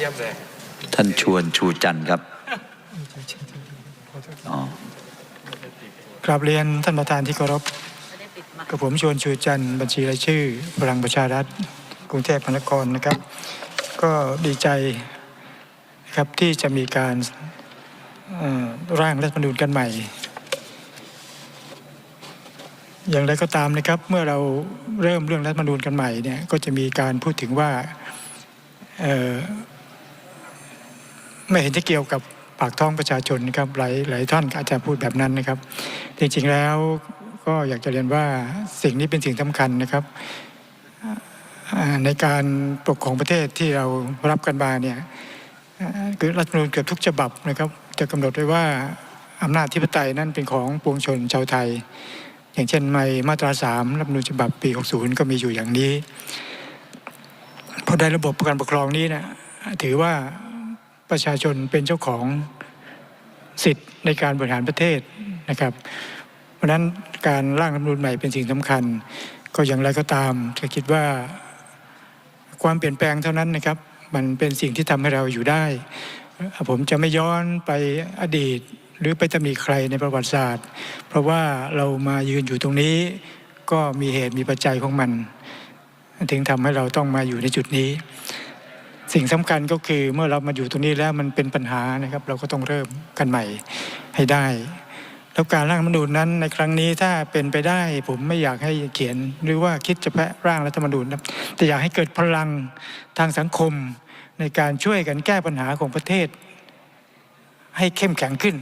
เยี่ยมเลยท่านชวนชูจันทร์ครับอ๋อกราบเรียนท่านประธานที่เคารพกับผมชวนชูจันทร์บัญชีรายชื่อพลังประชารัฐกรุงเทพมหานครนะครับ ก็ดีใจนะครับที่จะมีการเอ่อร่างรัฐธรรมนูญกันใหม่ อย่างไรก็ตามนะครับ เมื่อเราเริ่มเรื่องรัฐธรรมนูญกันใหม่เนี่ยก็จะมีการพูดถึงว่าเอ่อ ไม่เห็นจะเกี่ยวกับปากท้องประชาชนนะครับหลายหลายท่านอาจจะพูดแบบนั้นนะครับ จริงๆแล้วก็อยากจะเรียนว่าสิ่งนี้เป็นสิ่งสำคัญนะครับ ในการปกครองประเทศที่เรารับกันมาเนี่ยคือรัฐธรรมนูญเกือบทุกฉบับนะครับ จะกำหนดไว้ว่าอำนาจธิปไตยนั้นเป็นของปวงชนชาวไทย อย่างเช่นในมาตราสามรัฐธรรมนูญฉบับปี 60 ก็มีอยู่อย่างนี้พอได้ระบบการปกครองนี้นะถือว่า ประชาชนเป็นเจ้าของสิทธิ์ในการบริหารประเทศนะครับ เพราะนั้นการร่างรัฐมนูญใหม่เป็นสิ่งสำคัญ ก็อย่างไรก็ตามจะคิดว่าความเปลี่ยนแปลงเท่านั้นนะครับ มันเป็นสิ่งที่ทำให้เราอยู่ได้ ผมจะไม่ย้อนไปอดีตหรือไปตำหนิใครในประวัติศาสตร์ เพราะว่าเรามายืนอยู่ตรงนี้ ก็มีเหตุมีปัจจัยของมัน ถึงทำให้เราต้องมาอยู่ในจุดนี้ สิ่งสำคัญก็คือเมื่อเรามาอยู่ตรงนี้แล้วมันเป็นปัญหานะครับ เราก็ต้องเริ่มกันใหม่ให้ได้ แล้วการร่างรัฐธรรมนูญนั้นในครั้งนี้ถ้าเป็นไปได้ ผมไม่อยากให้เขียนหรือว่าคิดจะแพะร่างรัฐธรรมนูญนะแต่อยากให้เกิดพลังทางสังคม ในการช่วยกันแก้ปัญหาของประเทศ ให้เข้มแข็งขึ้น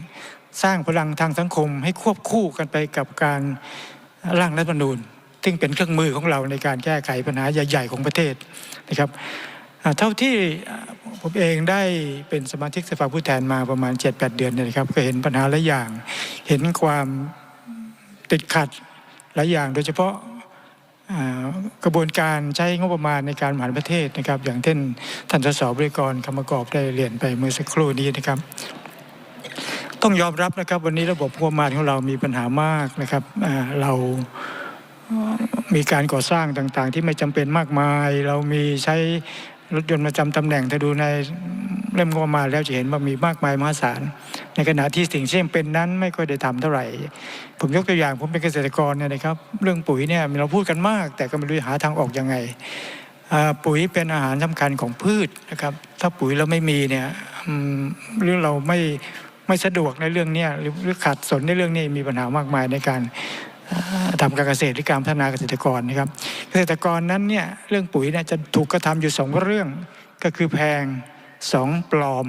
สร้างพลังทางสังคม ให้ควบคู่กันไปกับการร่างรัฐธรรมนูญซึ่งเป็นเครื่องมือของเราในการแก้ไขปัญหาใหญ่ ๆ ของประเทศนะครับ เท่าที่ผมเองได้เป็นสมาชิกสภาผู้แทนมาประมาณ 7-8 เดือนเนี่ยนะครับ ก็เห็นปัญหาหลายอย่าง เห็นความติดขัดหลายอย่าง โดยเฉพาะกระบวนการใช้งบประมาณในการบริหารประเทศนะครับ อย่างเช่นท่านสสบริกรคำประกอบได้เรียนไปเมื่อสักครู่นี้นะครับ ต้องยอมรับนะครับวันนี้ระบบงบประมาณของเรามีปัญหามากนะครับเรามีการก่อสร้างต่างๆ ที่ไม่จำเป็นมากมาย เรามีใช้ รถยนต์ประจำตำแหน่งถ้าดูในเล่มงบประมาณแล้วจะเห็นว่ามีมากมายมหาศาล ในขณะที่สิ่งที่จำเป็นนั้นไม่ค่อยได้ทำเท่าไหร่ ผมยกตัวอย่างผมเป็นเกษตรกรเนี่ยนะครับ เรื่องปุ๋ยเนี่ยเราพูดกันมาก แต่ก็ไม่รู้หาทางออกยังไง ปุ๋ยเป็นอาหารสำคัญของพืชนะครับ ถ้าปุ๋ยเราไม่มีเนี่ยหรือเราไม่ไม่สะดวกในเรื่องนี้หรือขาดสนในเรื่องนี้มีปัญหามากมายในการ ทำการเกษตรหรือการพัฒนาเกษตรกรนะครับ เกษตรกรนั้นเนี่ยเรื่องปุ๋ยเนี่ยจะถูกกระทำอยู่สองเรื่องก็คือแพงสองปลอม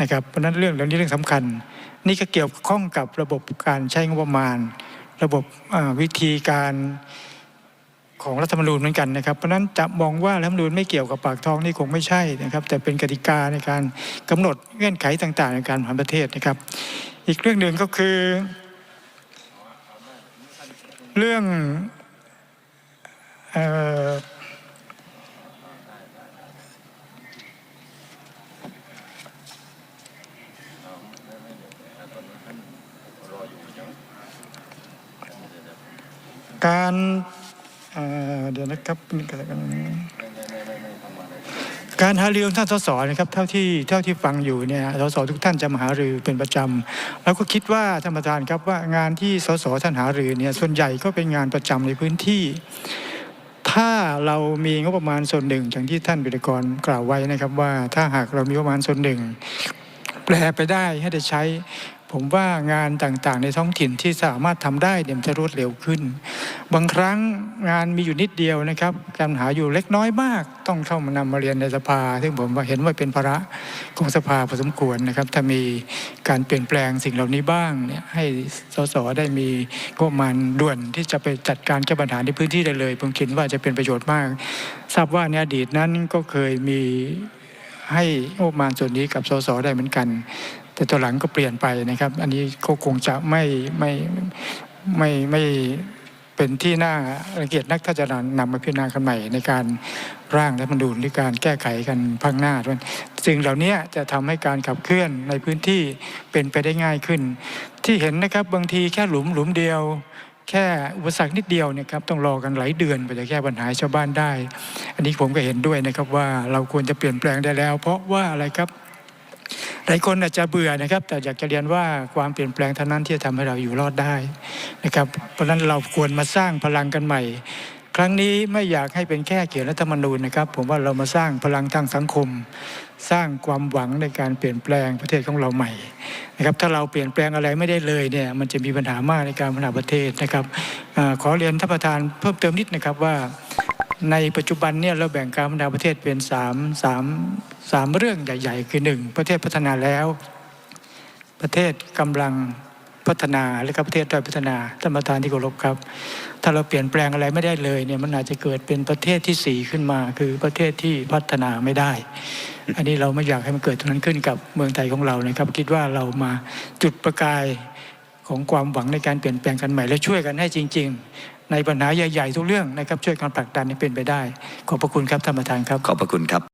นะครับเพราะนั้นเรื่องเหล่านี้เรื่องสำคัญ นี่ก็เกี่ยวข้องกับระบบการใช้งบประมาณ ระบบวิธีการของรัฐธรรมนูญเหมือนกันนะครับเพราะนั้นจะมองว่ารัฐธรรมนูญไม่เกี่ยวกับปากท้องนี่คงไม่ใช่นะครับ แต่เป็นกติกาในการกำหนดเงื่อนไขต่างๆ ในการบริหารประเทศนะครับ อีกเรื่องหนึ่งก็คือ เรื่องออการเเดี๋ยวนะครับนี่กันแล้วกัน การหารือของท่านสสนะครับเท่าที่เท่าที่ฟังอยู่เนี่ยสสทุกท่านจะมาหารือเป็นประจำแล้วก็คิดว่าท่านประธานครับว่างานที่สสท่านหารือเนี่ยส่วนใหญ่ก็เป็นงานประจำในพื้นที่ ถ้าเรามีงบประมาณส่วนหนึ่งอย่างที่ท่านบิดกรกล่าวไว้นะครับว่าถ้าหากเรามีงบประมาณส่วนหนึ่ง แปลไปได้ให้ได้ใช้ ผมว่างานต่างๆ ในท้องถิ่นที่สามารถทำได้เนี่ยมันจะรวดเร็วขึ้น บางครั้งงานมีอยู่นิดเดียวนะครับการหาอยู่เล็กน้อยมาก ต้องเข้ามานำมาเรียนในสภา ซึ่งผมว่าเห็นว่าเป็นภาระของสภาพอสมควรนะครับ ถ้ามีการเปลี่ยนแปลงสิ่งเหล่านี้บ้างเนี่ยให้สสได้มีงบประมาณด่วนที่จะไปจัดการแก้ปัญหาในพื้นที่ได้เลย ผมคิดว่าจะเป็นประโยชน์มาก ทราบว่าในอดีตนั้นก็เคยมี ให้งบประมาณส่วนนี้กับสสได้เหมือนกัน แต่ตัวหลังก็เปลี่ยนไปนะครับ อันนี้ก็คงจะไม่ไม่ไม่ไม่เป็นที่น่ารังเกียจนักถ้าจะนำมาพิจารณากันใหม่ในการร่างรัฐธรรมนูญหรือการแก้ไขกันพังหน้าด้วยสิ่งเหล่านี้จะทำให้การขับเคลื่อนในพื้นที่เป็นไปได้ง่ายขึ้น ที่เห็นนะครับบางทีแค่หลุมหลุมเดียว แค่อุปสรรคนิดเดียวเนี่ยครับต้องรอกันหลายเดือนกว่าจะแก้ปัญหาชาวบ้านได้ อันนี้ผมก็เห็นด้วยนะครับว่าเราควรจะเปลี่ยนแปลงได้แล้ว เพราะว่าอะไรครับหลายคนอาจจะเบื่อนะครับ แต่อยากจะเรียนว่าความเปลี่ยนแปลงเท่านั้นที่จะทำให้เราอยู่รอดได้นะครับ เพราะฉะนั้นเราควรมาสร้างพลังกันใหม่ ครั้งนี้ไม่อยากให้เป็นแค่เขียนรัฐธรรมนูญนะครับ ผมว่าเรามาสร้างพลังทางสังคม สร้างความหวังในการเปลี่ยนแปลงประเทศของเราใหม่นะครับถ้าเราเปลี่ยนแปลงอะไรไม่ได้เลยเนี่ยมันจะมีปัญหามากในการพัฒนาประเทศนะครับอขอเรียนท่านประธานเพิ่มเติมนิดนะครับว่าในปัจจุบันเนี่ยเราแบ่งการพัฒนาประเทศเป็นสามสามสามเรื่องใหญ่ ๆ คือหนึ่งประเทศพัฒนาแล้ว ประเทศกำลัง พัฒนาและก็ประเทศด้อยพัฒนาท่านประธานที่เคารพครับ ถ้าเราเปลี่ยนแปลงอะไรไม่ได้เลยเนี่ยมันอาจจะเกิดเป็นประเทศที่สี่ขึ้นมา คือประเทศที่พัฒนาไม่ได้ อันนี้เราไม่อยากให้มันเกิดตรงนั้นขึ้นกับเมืองไทยของเรานะครับ คิดว่าเรามาจุดประกายของความหวังในการเปลี่ยนแปลงกันใหม่และช่วยกันให้จริง ๆ ในปัญหาใหญ่ๆทุกเรื่องนะครับช่วยกันผลักดันให้เป็นไปได้ ขอบพระคุณครับท่านประธานครับขอบพระคุณครับ